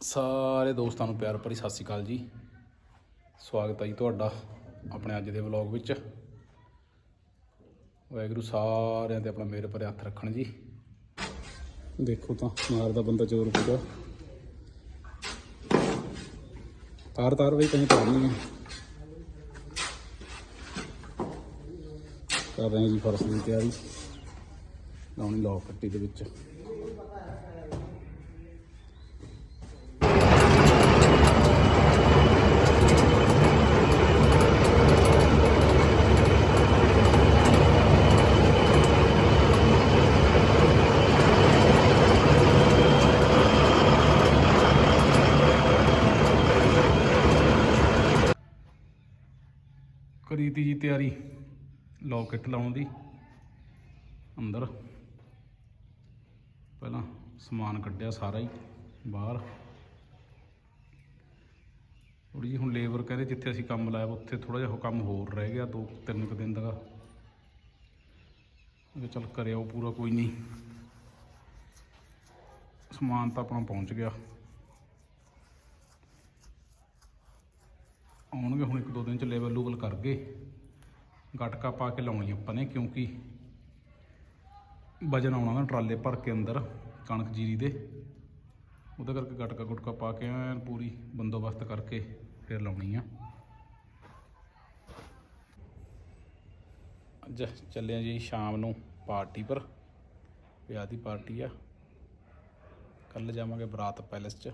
ਸਾਰੇ ਦੋਸਤਾਂ ਨੂੰ ਪਿਆਰ ਭਰੀ ਸਤਿ ਸ਼੍ਰੀ ਅਕਾਲ ਜੀ। ਸਵਾਗਤ ਹੈ ਜੀ ਤੁਹਾਡਾ ਆਪਣੇ ਅੱਜ ਦੇ ਵਲੌਗ ਵਿੱਚ। ਵਾਹਿਗੁਰੂ ਸਾਰਿਆਂ ਤੇ ਆਪਣਾ ਮਿਹਰ ਭਰੇ ਹੱਥ ਰੱਖਣ ਜੀ। ਦੇਖੋ ਤਾਂ ਮਾਰਦਾ ਬੰਦਾ ਜ਼ੋਰ ਪੂਰਾ। ਤਾਰ ਤਾਰ ਵੀ ਕਹੀਂ ਤਾਰਨੀ ਹੈ। ਕਰ ਰਹੇ ਹਾਂ ਜੀ, ਫਰਸ਼ ਦੀ ਤਿਆਰੀ। ਲਾਉਣੀ ਲੌਕ ਪੱਟੀ ਦੇ ਵਿੱਚ। ਕਰੀ ਤੀ ਜੀ ਤਿਆਰੀ। ਲੌਕਟ ਲਾਉਣ ਦੀ। ਅੰਦਰ। ਪਹਿਲਾਂ ਸਮਾਨ ਕੱਢਿਆ ਸਾਰਾ ਹੀ, ਬਾਹਰ। ਥੋੜੀ ਜਿਹੀ ਹੁਣ ਲੇਬਰ ਕਹਿੰਦੇ ਜਿੱਥੇ ਅਸੀਂ ਕੰਮ ਲਾਇਆ, ਉੱਥੇ ਥੋੜਾ ਜਿਹਾ ਉਹ ਕੰਮ ਹੋਰ ਰਹਿ ਗਿਆ, ਦੋ ਤਿੰਨ ਕੁ ਦਿਨ ਦਾ ਉਹ ਚੱਲ ਕਰਿਆ ਉਹ ਪੂਰਾ ਕੋਈ ਨਹੀਂ। ਸਮਾਨ ਤਾਂ ਆਪਣਾ ਪਹੁੰਚ ਗਿਆ। ਆਉਣਗੇ, ਹੁਣ ਇੱਕ ਦੋ ਦਿਨ ਚ ਲੈਵਲ ਲੂਵਲ ਕਰਕੇ ਗਟਕਾ ਪਾ ਕੇ ਲਾਉਣੀ ਆਪਾਂ ਨੇ, ਕਿਉਂਕਿ ਵਜਨ ਆਉਣਾ ਨਾ ਟਰਾਲੇ ਭਰ ਕੇ ਅੰਦਰ, ਕਣਕ ਜੀਰੀ ਦੇ। ਉਹਦਾ ਕਰਕੇ ਗਟਕਾ ਗੁਟਕਾ ਪਾ ਕੇ ਐਨ ਪੂਰੀ ਬੰਦੋਬਸਤ ਕਰਕੇ ਫਿਰ ਲਾਉਣੀ ਆ। ਅੱਜ ਚੱਲੇ ਆ ਜੀ ਸ਼ਾਮ ਨੂੰ ਪਾਰਟੀ ਪਰ। ਵਿਆਹ ਦੀ ਪਾਰਟੀ ਆ। ਕੱਲ ਜਾਵਾਂਗੇ ਬਰਾਤ ਪੈਲੇਸ 'ਚ।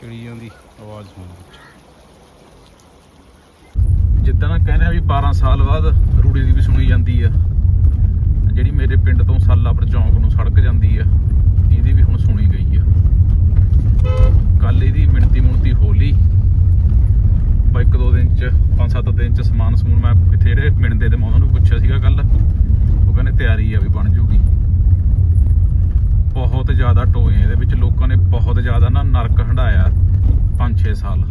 ਚਿੜੀਆਂ ਦੀ ਆਵਾਜ਼ ਜਿੱਦਾਂ ਨਾ ਕਹਿੰਦੇ ਆ ਵੀ 12 ਸਾਲ ਬਾਅਦ ਰੂੜੀ ਦੀ ਵੀ ਸੁਣੀ ਜਾਂਦੀ ਆ। ਜਿਹੜੀ ਮੇਰੇ ਪਿੰਡ ਤੋਂ ਸਾਲਾਪੁਰ ਚੌਂਕ ਨੂੰ ਸੜਕ ਜਾਂਦੀ ਆ ਇਹਦੀ ਵੀ ਹੁਣ ਸੁਣੀ ਗਈ ਆ ਕੱਲ ਇਹਦੀ ਮਿਣਤੀ ਮੁਣਤੀ ਹੋਲੀ ਬਾ ਇੱਕ ਦੋ ਦਿਨ ਚ, ਪੰਜ ਸੱਤ ਦਿਨ ਚ ਸਮਾਨ ਸਮੂਨ ਮੈਂ ਇੱਥੇ ਜਿਹੜੇ ਮਿਣਦੇ ਤੇ ਮੈਂ ਉਹਨਾਂ ਨੂੰ ਪੁੱਛਿਆ ਸੀਗਾ ਕੱਲ ਉਹ ਕਹਿੰਦੇ ਤਿਆਰੀ ਆ ਵੀ ਬਣ ਜੂਗੀ। ਬਹੁਤ ਜ਼ਿਆਦਾ ਟੋਏ ਇਹਦੇ ਵਿੱਚ, ਲੋਕਾਂ ਨੇ ਬਹੁਤ ਜ਼ਿਆਦਾ ਨਾ ਨਰਕ ਹੰਡਾਇਆ 5-6 ਸਾਲ।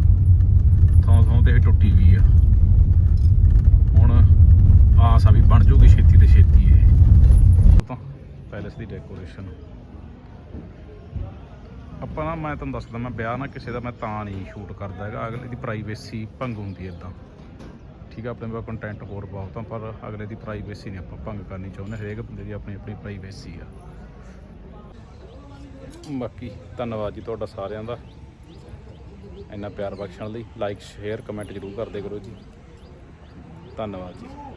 ਥਾਂ ਥਾਂ ਤੇ ਇਹ ਟੁੱਟੀ ਵੀ ਆ। ਹੁਣ ਆਸ ਆ ਵੀ ਬਣ ਜੂਗੀ ਛੇਤੀ ਤੇ ਛੇਤੀ ਇਹ। ਤਾਂ ਪੈਲੇਸ ਦੀ ਡੈਕੋਰੇਸ਼ਨ ਆਪਾਂ ਨਾ, ਮੈਂ ਤੁਹਾਨੂੰ ਦੱਸਦਾ, ਮੈਂ ਵਿਆਹ ਨਾ ਕਿਸੇ ਦਾ, ਮੈਂ ਤਾਂ ਨਹੀਂ ਸ਼ੂਟ ਕਰਦਾ ਹੈਗਾ। ਅਗਲੇ ਦੀ ਪ੍ਰਾਈਵੇਸੀ ਭੰਗ ਹੁੰਦੀ ਇਦਾਂ ਠੀਕ ਆ, ਆਪਣੇ ਕੋਲ ਕੰਟੈਂਟ ਹੋਰ ਬਹੁਤ ਆ, ਪਰ ਅਗਲੇ ਦੀ ਪ੍ਰਾਈਵੇਸੀ ਨਹੀਂ ਆਪਾਂ ਭੰਗ ਕਰਨੀ ਚਾਹੁੰਦੇ। ਹਰੇਕ ਬੰਦੇ ਦੀ ਆਪਣੀ ਆਪਣੀ ਪ੍ਰਾਈਵੇਸੀ ਆ। ਬਾਕੀ ਧੰਨਵਾਦ ਜੀ ਤੁਹਾਡਾ ਸਾਰਿਆਂ ਦਾ। ਇੰਨਾ ਪਿਆਰ ਬਖਸ਼ਣ ਲਈ। ਲਾਈਕ ਸ਼ੇਅਰ ਕਮੈਂਟ ਜ਼ਰੂਰ ਕਰਦੇ ਕਰੋ ਜੀ। ਧੰਨਵਾਦ ਜੀ।